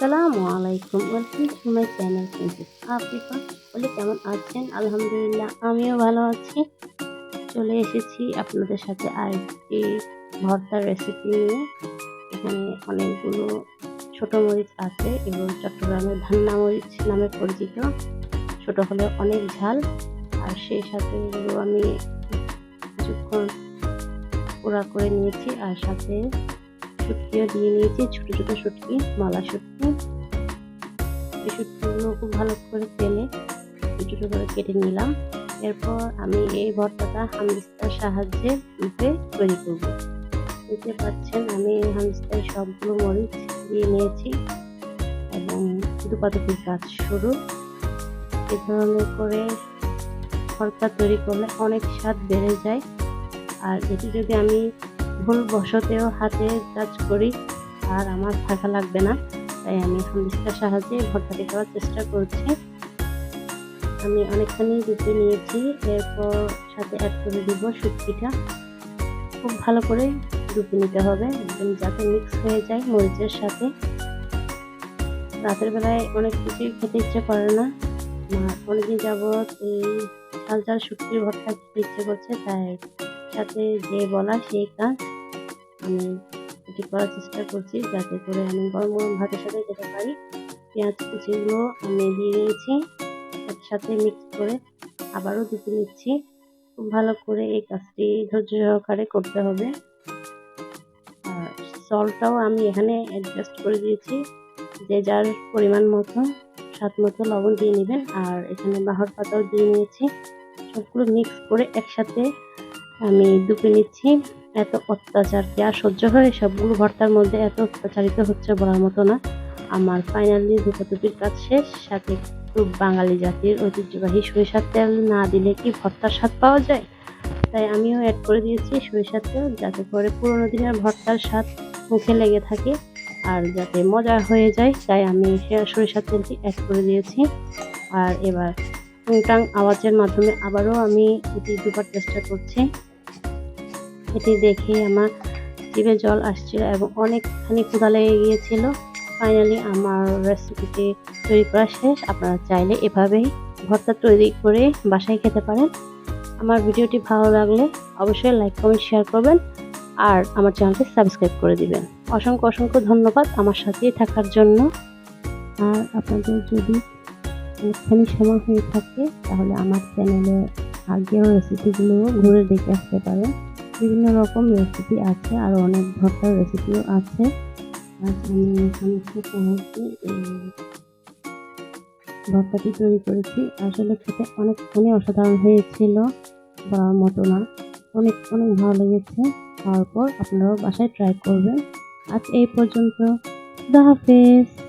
আসসালামু আলাইকুম। Welcome to my channel princess Africa. বলে, কেমন আছেন? আলহামদুলিল্লাহ, আমিও ভালো আছি। চলে এসেছি আপনাদের সাথে আরেকটি ভর্তার রেসিপি নিয়ে। এখানে অনেকগুলো ছোট মরিচ আছে এবং চট্টগ্রামের ধান্না মরিচ নামে পরিচিত। ছোট হলে অনেক ঝাল। আর সেই সাথে এগুলো আমি কিছুক্ষণ পোড়া করে নিয়েছি। আর সাথে শুটকিও দিয়ে নিয়েছি, ছোট ছোট শুটকি মালা শুটকি এই শুটকিগুলো খুব ভালো করে তেলে ছোট করে কেটে নিলাম। এরপর আমি এই ভর্তাটা হামদিস্তার সাহায্যে রূপে তৈরি করব। দেখতে পাচ্ছেন, আমি হামদিস্তায় সবগুলো মরিচ দিয়ে নিয়েছি এবং দুপাতকির কাজ শুরু এ ধরনের করে ভর্তা তৈরি করলে অনেক স্বাদ বেড়ে যায়। আর এটি যদি আমি ভুল বশতেও হাতে কাজ করি আর আমার থাকা লাগবে না। তাই আমি হামদিস্তার সাহায্যে ভর্তাটি করার চেষ্টা করছি। আমি অনেকখানি রুপে নিয়েছি, এরপর সাথে অ্যাড করে দিব শুটকিটা খুব ভালো করে রুপে নিতে হবে, একদম যাতে মিক্স হয়ে যায় মরিচের সাথে। রাতের বেলায় অনেক কিছুই খেতে ইচ্ছে করে না। অনেকদিন যাবৎ এই ঝাল শুটকির ভর্তা খেতে ইচ্ছে করছে, তাই সাথে যে বলা সেই কাজ আমি এটি করার চেষ্টা করছি যাতে করে আমি গরম গরম ভাতের সাথে খেতে পারি। পেঁয়াজ কুচিগুলো আমি দিয়ে দিয়েছি সাথে মিক্স করে আবারও দুটো নিচ্ছি। খুব ভালো করে এই কাজটি ধৈর্য সহকারে করতে হবে। আর সল্টটাও আমি এখানে অ্যাডজাস্ট করে দিয়েছি, যে যার পরিমাণ মতো, স্বাদ মতো লবণ দিয়ে নেবেন। আর এখানে বাহর পাতাও দিয়ে নিয়েছি। সবগুলো মিক্স করে একসাথে আমি দুপে নিচ্ছি। এত অত্যাচার কি আর সহ্য হয়? সবগুলো ভর্তার মধ্যে এত অত্যাচারিত হচ্ছে বলার মতো না। আমার ফাইনালি ধুপাতুপির কাজ শেষ। সাথে একটু বাঙালি জাতির ঐতিহ্যবাহী সরিষার তেল না দিলে কি ভর্তার স্বাদ পাওয়া যায়? তাই আমিও অ্যাড করে দিয়েছি সরিষার তেল যাতে করে পুরোনো দিনের ভর্তার স্বাদ মুখে লেগে থাকে আর যাতে মজা হয়ে যায়। তাই আমি সরিষার তেলটি অ্যাড করে দিয়েছি। আর এবার টুংটাং আওয়াজের মাধ্যমে আবারও আমি এটি দুবার চেষ্টা করছি। এটি দেখে আমার জিভে জল আসছিল এবং অনেকখানি ক্ষুধা লেগে গিয়েছিল। ফাইনালি আমার রেসিপিটি তৈরি করা শেষ। আপনারা চাইলে এভাবেই ভর্তা তৈরি করে বাসায় খেতে পারেন। আমার ভিডিওটি ভালো লাগলে অবশ্যই লাইক কমেন্ট শেয়ার করবেন আর আমার চ্যানেলটি সাবস্ক্রাইব করে দিবেন। অসংখ্য অসংখ্য ধন্যবাদ আমার সাথেই থাকার জন্য। আর আপনাদের যদি অনেকখানি সময় হয়ে থাকে, তাহলে আমার চ্যানেলে আগেও রেসিপিগুলো ঘুরে দেখে আসতে পারেন। বিভিন্ন রকম রেসিপি আছে আর অনেক ভর্তার রেসিপিও আছে। ভর্তাটি তৈরি করেছি। আসলে খেতে অনেকখানি অসাধারণ হয়েছিল বলার মতো না। অনেক অনেক ভালো লেগেছে। খাওয়ার পর আপনারাও বাসায় ট্রাই করবেন। আজ এই পর্যন্ত। খুদা হাফেজ।